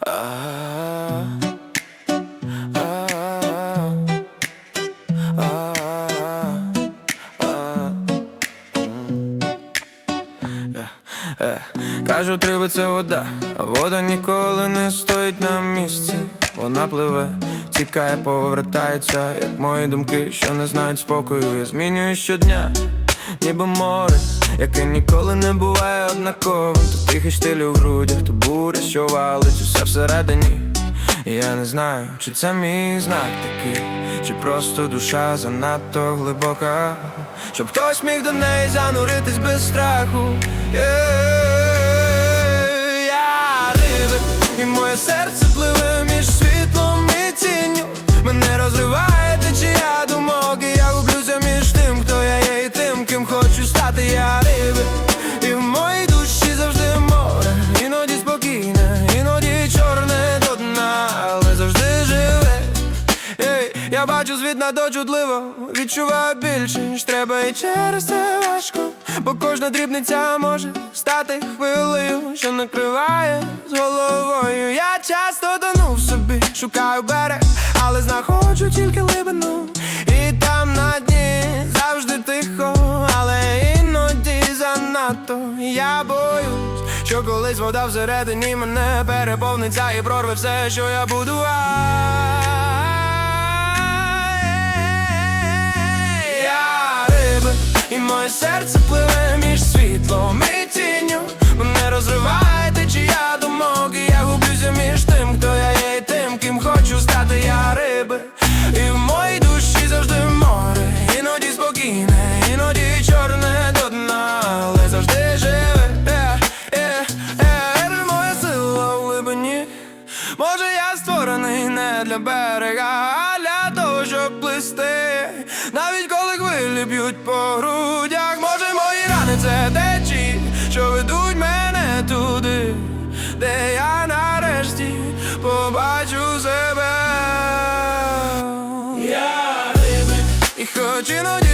А, а, а, а, м. Е, е. Кажуть, риби це вода, а вода ніколи не стоїть на місці. Вона пливе, тікає, повертається, як мої думки, що не знають спокою. Я змінюю щодня, ніби море, яке ніколи не буває однаковим. То тихий штиль у грудях, то буря, що валить, усе всередині. І Я не знаю, чи це мій знак такий, чи просто душа занадто глибока, щоб хтось міг до неї зануритись без страху. Є, я бачу надто чутливо, відчуваю більше, ніж треба, і через це важко. Бо кожна дрібниця може стати хвилею, що накриває з головою. Я часто тону в собі, шукаю берег, але знаходжу тільки глибину. І там на дні завжди тихо, але іноді занадто я боюсь, що колись вода всередині мене переповниться і прорве все, що я будував. Моє серце пливе між світлом і тінню. Мене розриває течія думок, і я гублюся між тим, хто я є, і тим, ким хочу стати я риби. І в моїй душі завжди море, іноді спокійне, іноді чорне до дна, але завжди живе. Е, е, е, моя сила в глибині. Може, я створений не для берега, а для того, щоб плисти. Навіть кулі б'ють по грудях, може мої рани це течі, що ведуть мене туди, де я нарешті побачу себе. Я yeah. І хоч іноді